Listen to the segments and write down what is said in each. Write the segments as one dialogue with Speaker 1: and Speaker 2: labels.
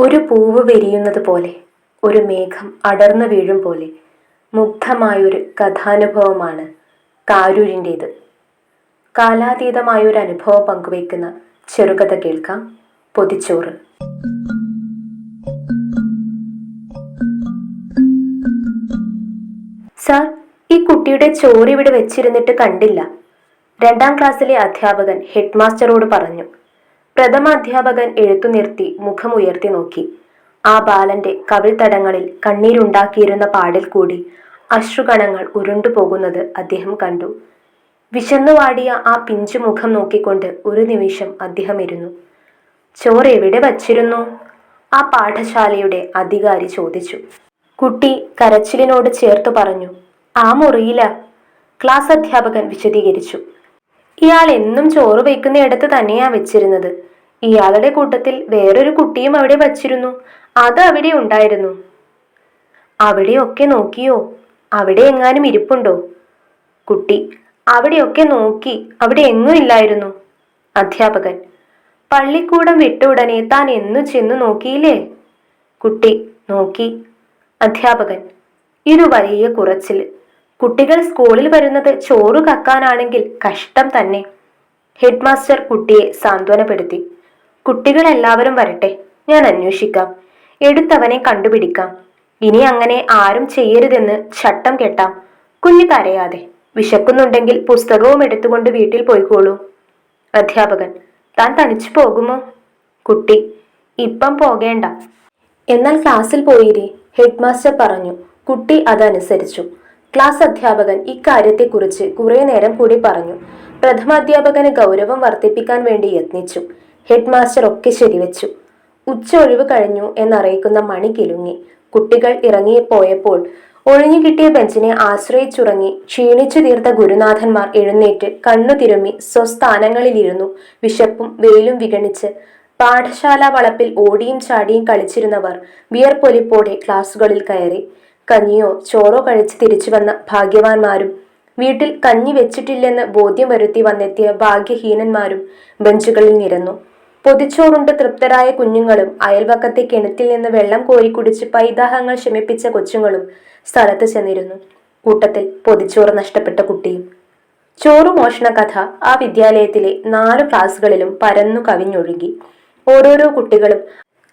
Speaker 1: ഒരു പൂവ് വിരിയുന്നത് പോലെ ഒരു മേഘം അടർന്നു വീഴും പോലെ മുഗ്ധമായൊരു കഥാനുഭവമാണ് കാരൂരിന്റേത് കാലാതീതമായൊരു അനുഭവം പങ്കുവയ്ക്കുന്ന ചെറുകഥ കേൾക്കാം പൊതിച്ചോറ്. സാർ ഈ കുട്ടിയുടെ ചോറ് ഇവിടെ വെച്ചിരുന്നിട്ട് കണ്ടില്ല. രണ്ടാം ക്ലാസ്സിലെ അധ്യാപകൻ ഹെഡ്മാസ്റ്ററോട് പറഞ്ഞു. പ്രഥമ അധ്യാപകൻ എഴുത്തു നിർത്തി മുഖമുയർത്തി നോക്കി. ആ ബാലന്റെ കവിൾത്തടങ്ങളിൽ കണ്ണീരുണ്ടാക്കിയിരുന്ന പാടിൽ കൂടി അശ്രുകണങ്ങൾ ഉരുണ്ടുപോകുന്നത് അദ്ദേഹം കണ്ടു. വിശന്നു വാടിയ ആ പിഞ്ചു മുഖം നോക്കിക്കൊണ്ട് ഒരു നിമിഷം അദ്ദേഹം ഇരുന്നു ചോറ് എവിടെ വച്ചിരുന്നു? ആ പാഠശാലയുടെ അധികാരി ചോദിച്ചു. കുട്ടി കരച്ചിലിനോട് ചേർത്തു പറഞ്ഞു ആ മുറിയില. ക്ലാസ് അധ്യാപകൻ വിശദീകരിച്ചു. ഇയാൾ എന്നും ചോറ് വയ്ക്കുന്നിടത്ത് തന്നെയാ വെച്ചിരുന്നത്. ഇയാളുടെ കൂട്ടത്തിൽ വേറൊരു കുട്ടിയും അവിടെ വച്ചിരുന്നു. അത് അവിടെ ഉണ്ടായിരുന്നു. അവിടെയൊക്കെ നോക്കിയോ? അവിടെ എങ്ങാനും ഇരിപ്പുണ്ടോ? കുട്ടി അവിടെയൊക്കെ നോക്കി. അവിടെ എങ്ങും ഇല്ലായിരുന്നു. അധ്യാപകൻ പള്ളിക്കൂടം വിട്ട ഉടനെ താൻ എന്നു ചെന്നു നോക്കിയില്ലേ? കുട്ടി നോക്കി. അധ്യാപകൻ ഇത് വലിയ കുറച്ചിൽ. കുട്ടികൾ സ്കൂളിൽ വരുന്നത് ചോറ് കക്കാനാണെങ്കിൽ കഷ്ടം തന്നെ. ഹെഡ് മാസ്റ്റർ കുട്ടിയെ സാന്ത്വനപ്പെടുത്തി. കുട്ടികളെല്ലാവരും വരട്ടെ ഞാൻ അന്വേഷിക്കാം. എടുത്തവനെ കണ്ടുപിടിക്കാം. ഇനി അങ്ങനെ ആരും ചെയ്യരുതെന്ന് ചട്ടം കെട്ടാം. കുഞ്ഞു കരയാതെ. വിശക്കുന്നുണ്ടെങ്കിൽ പുസ്തകവും എടുത്തുകൊണ്ട് വീട്ടിൽ പോയിക്കോളൂ. അധ്യാപകൻ താൻ തനിച്ചു പോകുമോ? കുട്ടി ഇപ്പം പോകേണ്ട. എന്നാൽ ക്ലാസ്സിൽ പോയിരി ഹെഡ് മാസ്റ്റർ പറഞ്ഞു. കുട്ടി അതനുസരിച്ചു. ക്ലാസ് അധ്യാപകൻ ഇക്കാര്യത്തെക്കുറിച്ച് കുറെ നേരം കൂടി പറഞ്ഞു. പ്രഥമാധ്യാപകന് ഗൗരവം വർദ്ധിപ്പിക്കാൻ വേണ്ടി യത്നിച്ചു. ഹെഡ് മാസ്റ്റർ ഒക്കെ ശരിവെച്ചു. ഉച്ച ഒഴിവ് കഴിഞ്ഞു എന്നറിയിക്കുന്ന മണി കിലുങ്ങി. കുട്ടികൾ ഇറങ്ങിപ്പോയപ്പോൾ ഒഴിഞ്ഞു കിട്ടിയ ബെഞ്ചിനെ ആശ്രയിച്ചുറങ്ങി ക്ഷീണിച്ചു തീർത്ത ഗുരുനാഥന്മാർ എഴുന്നേറ്റ് കണ്ണു തിരുമ്മി സ്വസ്ഥാനങ്ങളിലിരുന്നു. വിശപ്പും വെയിലും വിഗണിച്ച് പാഠശാല വളപ്പിൽ ഓടിയും ചാടിയും കളിച്ചിരുന്നവർ വിയർപ്പൊലിപ്പോടെ ക്ലാസുകളിൽ കയറി. കഞ്ഞിയോ ചോറോ കഴിച്ച് തിരിച്ചു വന്ന ഭാഗ്യവാന്മാരും വീട്ടിൽ കഞ്ഞി വെച്ചിട്ടില്ലെന്ന് ബോധ്യം വരുത്തി വന്നെത്തിയ ഭാഗ്യഹീനന്മാരും ബെഞ്ചുകളിൽ നിരന്നു. പൊതിച്ചോറുണ്ട് തൃപ്തരായ കുഞ്ഞുങ്ങളും അയൽവക്കത്തെ കിണറ്റിൽ നിന്ന് വെള്ളം കോരി കുടിച്ച് പൈതാഹങ്ങൾ ശമിപ്പിച്ച കൊച്ചുങ്ങളും സ്ഥലത്ത് ചെന്നിരുന്നു. കൂട്ടത്തിൽ പൊതിച്ചോറ് നഷ്ടപ്പെട്ട കുട്ടിയും. ചോറു മോഷണ കഥ ആ വിദ്യാലയത്തിലെ നാല് ക്ലാസ്സുകളിലും പരന്നു കവിഞ്ഞൊഴുകി. ഓരോരോ കുട്ടികളും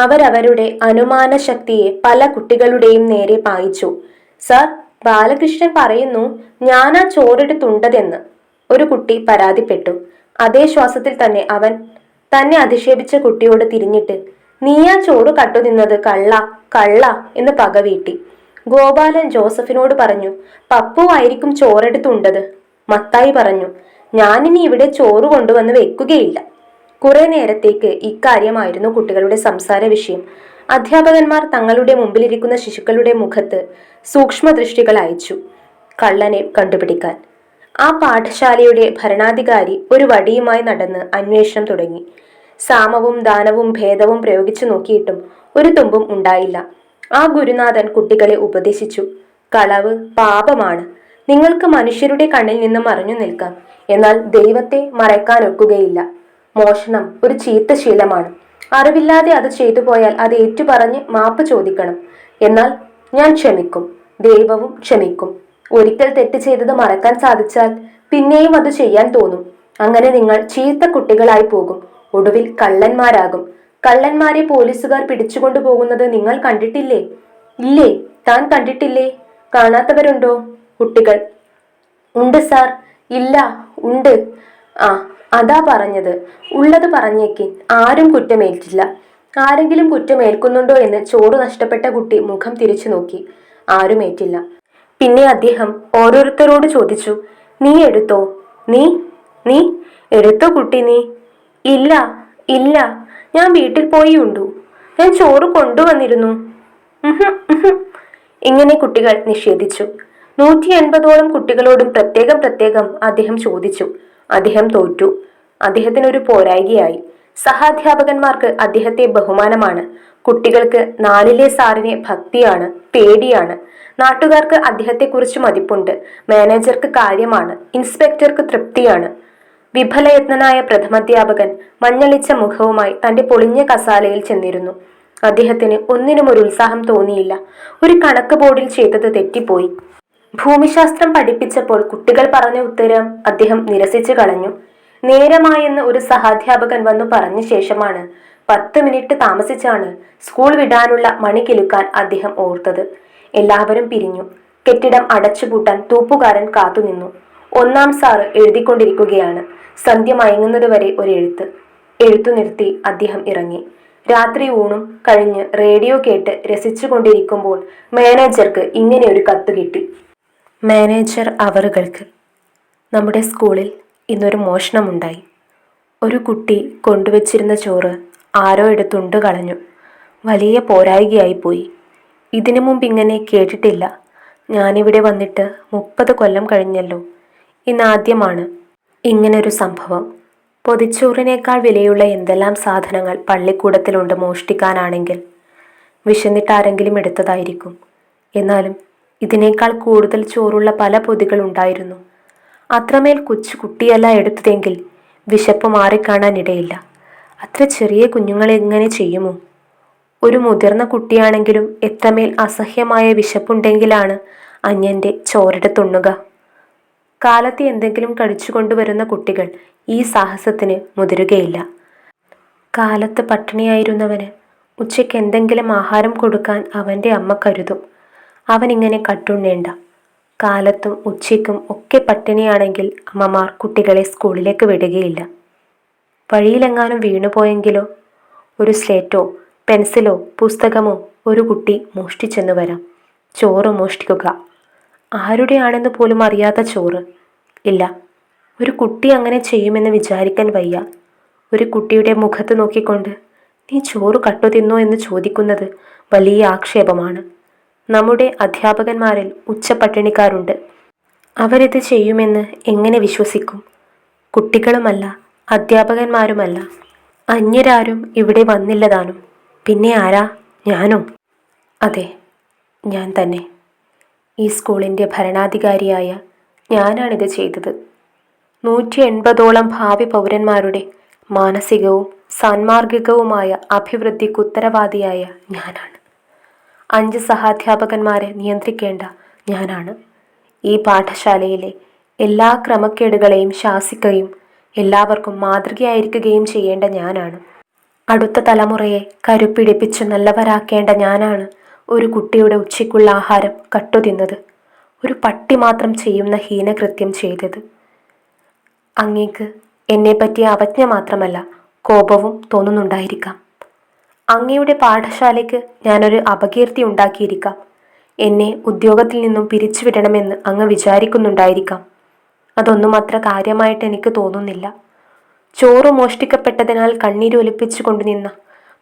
Speaker 1: അവരവരുടെ അനുമാന ശക്തിയെ പല കുട്ടികളുടെയും നേരെ പായിച്ചു. സർ ബാലകൃഷ്ണൻ പറയുന്നു ആ ചോറെടുത്തുണ്ടതെന്ന് ഒരു കുട്ടി പരാതിപ്പെട്ടു. അതേ ശ്വാസത്തിൽ തന്നെ അവൻ തന്നെ അധിക്ഷേപിച്ച കുട്ടിയോട് തിരിഞ്ഞിട്ട് നീയാ ചോറ് കട്ടു നിന്നത് കള്ള കള്ള എന്ന് പകവീട്ടി ഗോപാലൻ ജോസഫിനോട് പറഞ്ഞു പപ്പു ആയിരിക്കും ചോറെടുത്തുണ്ടത് മത്തായി പറഞ്ഞു ഞാനിനി ഇവിടെ ചോറ് കൊണ്ടുവന്ന് വെക്കുകയില്ല. കുറെ നേരത്തേക്ക് ഇക്കാര്യമായിരുന്നു കുട്ടികളുടെ സംസാര വിഷയം. അധ്യാപകന്മാർ തങ്ങളുടെ മുമ്പിലിരിക്കുന്ന ശിശുക്കളുടെ മുഖത്ത് സൂക്ഷ്മദൃഷ്ടികൾ അയച്ചു കള്ളനെ കണ്ടുപിടിക്കാൻ. ആ പാഠശാലയുടെ ഭരണാധികാരി ഒരു വടിയുമായി നടന്ന് അന്വേഷണം തുടങ്ങി. സാമവും ദാനവും ഭേദവും പ്രയോഗിച്ചു നോക്കിയിട്ടും ഒരു തുമ്പും ഉണ്ടായില്ല. ആ ഗുരുനാഥൻ കുട്ടികളെ ഉപദേശിച്ചു. കളവ് പാപമാണ്. നിങ്ങൾക്ക് മനുഷ്യരുടെ കണ്ണിൽ നിന്ന് മറഞ്ഞു നിൽക്കാം. എന്നാൽ ദൈവത്തെ മറയ്ക്കാനൊക്കുകയില്ല മോഷണം ഒരു ചീത്ത ശീലമാണ്. അറിവില്ലാതെ അത് ചെയ്തു പോയാൽ അത് ഏറ്റുപറഞ്ഞ് മാപ്പ് ചോദിക്കണം. എന്നാൽ ഞാൻ ക്ഷമിക്കും. ദൈവവും ക്ഷമിക്കും. ഒരിക്കൽ തെറ്റ് ചെയ്തത് മറക്കാൻ സാധിച്ചാൽ പിന്നെയും അത് ചെയ്യാൻ തോന്നും. അങ്ങനെ നിങ്ങൾ ചീത്ത കുട്ടികളായി പോകും. ഒടുവിൽ കള്ളന്മാരാകും. കള്ളന്മാരെ പോലീസുകാർ പിടിച്ചുകൊണ്ടു പോകുന്നത് നിങ്ങൾ കണ്ടിട്ടില്ലേ? ഇല്ലേ? താൻ കണ്ടിട്ടില്ലേ? കാണാത്തവരുണ്ടോ? കുട്ടികൾ. ഉണ്ട് സാർ. ഇല്ല. ഉണ്ട്. ആ അതാ പറഞ്ഞത്. ഉള്ളത് പറഞ്ഞേക്ക്. ആരും കുറ്റമേറ്റില്ല ആരെങ്കിലും കുറ്റമേൽക്കുന്നുണ്ടോ എന്ന് ചോറ് നഷ്ടപ്പെട്ട കുട്ടി മുഖം തിരിച്ചു നോക്കി. ആരും ഏറ്റില്ല. പിന്നെ അദ്ദേഹം ഓരോരുത്തരോട് ചോദിച്ചു നീ എടുത്തോ? നീ? നീ? എടുത്തോ കുട്ടി നീ? ഇല്ല ഇല്ല. ഞാൻ വീട്ടിൽ പോയി ഉണ്ടു ഞാൻ ചോറ് കൊണ്ടുവന്നിരുന്നു. ഇങ്ങനെ കുട്ടികൾ നിഷേധിച്ചു. നൂറ്റി എൺപതോളം കുട്ടികളോടും പ്രത്യേകം പ്രത്യേകം അദ്ദേഹം ചോദിച്ചു. അദ്ദേഹം തോറ്റു. അദ്ദേഹത്തിന് ഒരു പോരായികയായി. സഹാധ്യാപകന്മാർക്ക് അദ്ദേഹത്തെ ബഹുമാനമാണ്. കുട്ടികൾക്ക് നാലിലെ സാറിനെ ഭക്തിയാണ് പേടിയാണ്. നാട്ടുകാർക്ക് അദ്ദേഹത്തെക്കുറിച്ച് മതിപ്പുണ്ട്. മാനേജർക്ക് കാര്യമാണ് ഇൻസ്പെക്ടർക്ക് തൃപ്തിയാണ്. വിഫലയത്നനായ പ്രഥമാധ്യാപകൻ മഞ്ഞളിച്ച മുഖവുമായി തന്റെ പൊളിഞ്ഞ കസാലയിൽ ചെന്നിരുന്നു. അദ്ദേഹത്തിന് ഒന്നിനും ഒരു ഉത്സാഹം തോന്നിയില്ല. ഒരു കണക്ക് ബോർഡിൽ ചെയ്തത് തെറ്റിപ്പോയി. ഭൂമിശാസ്ത്രം പഠിപ്പിച്ചപ്പോൾ കുട്ടികൾ പറഞ്ഞ ഉത്തരം അദ്ദേഹം നിരസിച്ചു കളഞ്ഞു. നേരമായെന്ന് ഒരു സഹാധ്യാപകൻ വന്നു പറഞ്ഞ ശേഷമാണ് പത്ത് മിനിറ്റ് താമസിച്ചാണ് സ്കൂൾ വിടാനുള്ള മണി കിലുക്കാൻ അദ്ദേഹം ഓർത്തത്. എല്ലാവരും പിരിഞ്ഞു. കെട്ടിടം അടച്ചുപൂട്ടാൻ തൂപ്പുകാരൻ കാത്തുനിന്നു. ഒന്നാം സാറ് എഴുതിക്കൊണ്ടിരിക്കുകയാണ്. സന്ധ്യ മയങ്ങുന്നതുവരെ ഒരു എഴുത്ത്. എഴുത്തു നിർത്തി അദ്ദേഹം ഇറങ്ങി. രാത്രി ഊണും കഴിഞ്ഞ് റേഡിയോ കേട്ട് രസിച്ചുകൊണ്ടിരിക്കുമ്പോൾ മാനേജർക്ക് ഇങ്ങനെ ഒരു കത്ത് കിട്ടി. മാനേജർ അവറുകൾക്ക് നമ്മുടെ സ്കൂളിൽ ഇന്നൊരു മോഷണമുണ്ടായി. ഒരു കുട്ടി കൊണ്ടുവച്ചിരുന്ന ചോറ് ആരോ എടുത്തുണ്ട് കളഞ്ഞു. വലിയ പോരായികയായിപ്പോയി ഇതിനു മുമ്പ് ഇങ്ങനെ കേട്ടിട്ടില്ല. ഞാനിവിടെ വന്നിട്ട് മുപ്പത് കൊല്ലം കഴിഞ്ഞല്ലോ. ഇന്നാദ്യമാണ് ഇങ്ങനൊരു സംഭവം. പൊതിച്ചോറിനേക്കാൾ വിലയുള്ള എന്തെല്ലാം സാധനങ്ങൾ പള്ളിക്കൂടത്തിലുണ്ട് മോഷ്ടിക്കാനാണെങ്കിൽ വിശന്നിട്ടാരെങ്കിലും എടുത്തതായിരിക്കും. എന്നാലും ഇതിനേക്കാൾ കൂടുതൽ ചോറുള്ള പല പൊതികൾ ഉണ്ടായിരുന്നു. അത്രമേൽ കൊച്ചു കുട്ടിയല്ല എടുത്തതെങ്കിൽ വിശപ്പ് മാറിക്കാണാനിടയില്ല. അത്ര ചെറിയ കുഞ്ഞുങ്ങളെ എങ്ങനെ ചെയ്യുമോ? ഒരു മുതിർന്ന കുട്ടിയാണെങ്കിലും എത്രമേൽ അസഹ്യമായ വിശപ്പുണ്ടെങ്കിലാണ് അന്യന്റെ തുണ്ണുക. കാലത്ത് എന്തെങ്കിലും കഴിച്ചു കൊണ്ടുവരുന്ന കുട്ടികൾ ഈ സാഹസത്തിന് മുതിരുകയില്ല. കാലത്ത് പട്ടിണിയായിരുന്നവന് ഉച്ചയ്ക്ക് എന്തെങ്കിലും ആഹാരം കൊടുക്കാൻ അവന്റെ അമ്മ കരുതും. അവനിങ്ങനെ കട്ടുണ്ണേണ്ട കാലത്തും ഉച്ചയ്ക്കും ഒക്കെ പട്ടിണിയാണെങ്കിൽ അമ്മമാർ കുട്ടികളെ സ്കൂളിലേക്ക് വിടുകയില്ല. വഴിയിലെങ്ങാനും വീണുപോയെങ്കിലോ ഒരു സ്ലേറ്റോ പെൻസിലോ പുസ്തകമോ ഒരു കുട്ടി മോഷ്ടിച്ചെന്ന് വരാം. ചോറ് മോഷ്ടിക്കുക. ആരുടെയാണെന്ന് പോലും അറിയാത്ത ചോറ്. ഇല്ല ഒരു കുട്ടി അങ്ങനെ ചെയ്യുമെന്ന് വിചാരിക്കാൻ വയ്യ. ഒരു കുട്ടിയുടെ മുഖത്ത് നോക്കിക്കൊണ്ട് നീ ചോറ് കട്ടു തിന്നോ എന്ന് ചോദിക്കുന്നത് വലിയ ആക്ഷേപമാണ്. നമ്മുടെ അധ്യാപകന്മാരിൽ ഉച്ചപ്പട്ടിണിക്കാരുണ്ട് അവരിത് ചെയ്യുമെന്ന് എങ്ങനെ വിശ്വസിക്കും? കുട്ടികളുമല്ല അധ്യാപകന്മാരുമല്ല. അന്യരാരും ഇവിടെ വന്നില്ലതാനും. പിന്നെ ആരാ? ഞാനോ? അതെ ഞാൻ തന്നെ. ഈ സ്കൂളിന്റെ ഭരണാധികാരിയായ ഞാനാണിത് ചെയ്തത്. നൂറ്റി എൺപതോളം ഭാവി പൗരന്മാരുടെ മാനസികവും സാൻമാർഗികവുമായ അഭിവൃദ്ധിക്ക് ഉത്തരവാദിയായ ഞാനാണ്. അഞ്ച് സഹാധ്യാപകന്മാരെ നിയന്ത്രിക്കേണ്ട ഞാനാണ്. ഈ പാഠശാലയിലെ എല്ലാ ക്രമക്കേടുകളെയും ശാസിക്കുകയും എല്ലാവർക്കും മാതൃകയായിരിക്കുകയും ചെയ്യേണ്ട ഞാനാണ്. അടുത്ത തലമുറയെ കരുപ്പിടിപ്പിച്ച് നല്ലവരാക്കേണ്ട ഞാനാണ് ഒരു കുട്ടിയുടെ ഉച്ചയ്ക്കുള്ള ആഹാരം കട്ടുതിന്നത് ഒരു പട്ടി മാത്രം ചെയ്യുന്ന ഹീനകൃത്യം ചെയ്തത്. അങ്ങേക്ക് എന്നെപ്പറ്റിയ അവജ്ഞ മാത്രമല്ല കോപവും തോന്നുന്നുണ്ടായിരിക്കാം. അങ്ങയുടെ പാഠശാലയ്ക്ക് ഞാനൊരു അപകീർത്തി ഉണ്ടാക്കിയിരിക്കാം. എന്നെ ഉദ്യോഗത്തിൽ നിന്നും പിരിച്ചുവിടണമെന്ന് അങ്ങ് വിചാരിക്കുന്നുണ്ടായിരിക്കാം. അതൊന്നും അത്ര കാര്യമായിട്ട് എനിക്ക് തോന്നുന്നില്ല. ചോറ് മോഷ്ടിക്കപ്പെട്ടതിനാൽ കണ്ണീരൊലിപ്പിച്ചു കൊണ്ടുനിന്ന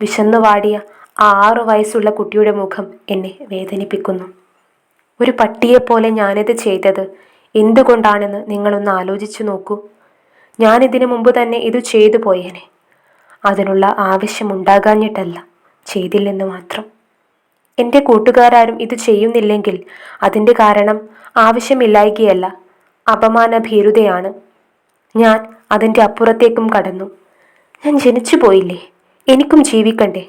Speaker 1: വിശന്നു വാടിയ ആ ആറു വയസ്സുള്ള കുട്ടിയുടെ മുഖം എന്നെ വേദനിപ്പിക്കുന്നു. ഒരു പട്ടിയെപ്പോലെ ഞാനിത് ചെയ്തത് എന്തുകൊണ്ടാണെന്ന് നിങ്ങളൊന്ന് ആലോചിച്ചു നോക്കൂ. ഞാനിതിനു മുമ്പ് തന്നെ ഇത് ചെയ്തു പോയേനെ. അതിനുള്ള ആവശ്യമുണ്ടാകാഞ്ഞിട്ടല്ല ചെയ്തില്ലെന്ന് മാത്രം. എന്റെ കൂട്ടുകാരും ഇത് ചെയ്യുന്നില്ലെങ്കിൽ അതിന്റെ കാരണം ആവശ്യമില്ലായ്കയല്ല അപമാന ഭീരുതയാണ് ഞാൻ അതിന്റെ അപ്പുറത്തേക്കും കടന്നു. ഞാൻ ജനിച്ചു പോയില്ലേ? എനിക്കും ജീവിക്കണ്ടേ?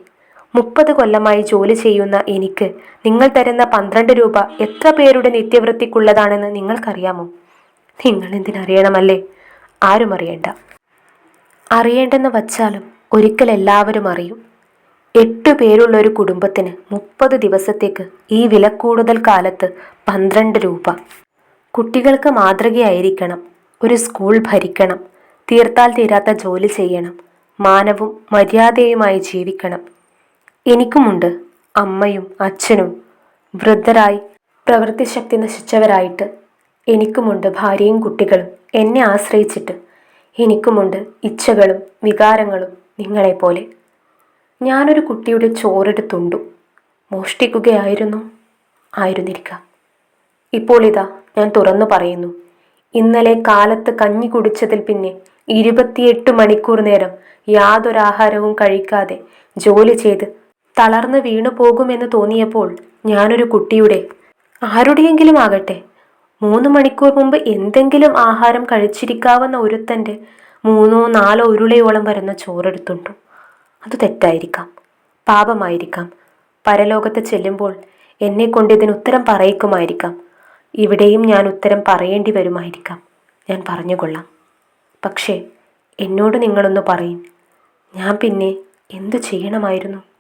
Speaker 1: മുപ്പത് കൊല്ലമായി ജോലി ചെയ്യുന്ന എനിക്ക് നിങ്ങൾ തരുന്ന പന്ത്രണ്ട് രൂപ എത്ര പേരുടെ നിത്യവൃത്തിക്കുള്ളതാണെന്ന് നിങ്ങൾക്കറിയാമോ? നിങ്ങൾ എന്തിനറിയണമല്ലേ? ആരും അറിയണ്ട. അറിയേണ്ടെന്ന് വച്ചാലും ഒരിക്കൽ എല്ലാവരും അറിയും. എട്ട് പേരുള്ള ഒരു കുടുംബത്തിന് മുപ്പത് ദിവസത്തേക്ക് ഈ വിലക്കൂടുതൽ കാലത്ത് പന്ത്രണ്ട് രൂപ. കുട്ടികൾക്ക് മാതൃകയായിരിക്കണം. ഒരു സ്കൂൾ ഭരിക്കണം. തീർത്താൽ തീരാത്ത ജോലി ചെയ്യണം. മാനവും മര്യാദയുമായി ജീവിക്കണം. എനിക്കുമുണ്ട്. അമ്മയും അച്ഛനും. വൃദ്ധരായി പ്രവൃത്തിശക്തി നശിച്ചവരായിട്ട് എനിക്കുമുണ്ട് ഭാര്യയും കുട്ടികളും. എന്നെ ആശ്രയിച്ചിട്ട് എനിക്കുമുണ്ട് ഇച്ഛകളും വികാരങ്ങളും. നിങ്ങളെപ്പോലെ. ഞാനൊരു കുട്ടിയുടെ ചോറെടുത്തുണ്ടു മോഷ്ടിക്കുകയായിരുന്നു. ആയിരുന്നിരിക്കാം. ഇപ്പോൾ ഇതാ ഞാൻ തുറന്നു പറയുന്നു. ഇന്നലെ കാലത്ത് കഞ്ഞി കുടിച്ചതിൽ പിന്നെ ഇരുപത്തിയെട്ട് മണിക്കൂർ നേരം യാതൊരാഹാരവും കഴിക്കാതെ ജോലി ചെയ്ത് തളർന്ന് വീണു പോകുമെന്ന് തോന്നിയപ്പോൾ ഞാനൊരു കുട്ടിയുടെ ആരുടെയെങ്കിലും ആകട്ടെ. മൂന്ന് മണിക്കൂർ മുമ്പ് എന്തെങ്കിലും ആഹാരം കഴിച്ചിരിക്കാവുന്ന ഒരുത്തന്റെ മൂന്നോ നാലോ ഉരുളയോളം വരുന്ന ചോറെടുത്തുണ്ടു. അത് തെറ്റായിരിക്കാം. പാപമായിരിക്കാം. പരലോകത്ത് ചെല്ലുമ്പോൾ എന്നെ കൊണ്ട് ഇതിന് ഉത്തരം പറയിക്കുമായിരിക്കാം. ഇവിടെയും ഞാൻ ഉത്തരം പറയേണ്ടി വരുമായിരിക്കാം. ഞാൻ പറഞ്ഞുകൊള്ളാം. പക്ഷേ എന്നോട് നിങ്ങളൊന്ന് പറയും. ഞാൻ പിന്നെ എന്തു ചെയ്യണമായിരുന്നു?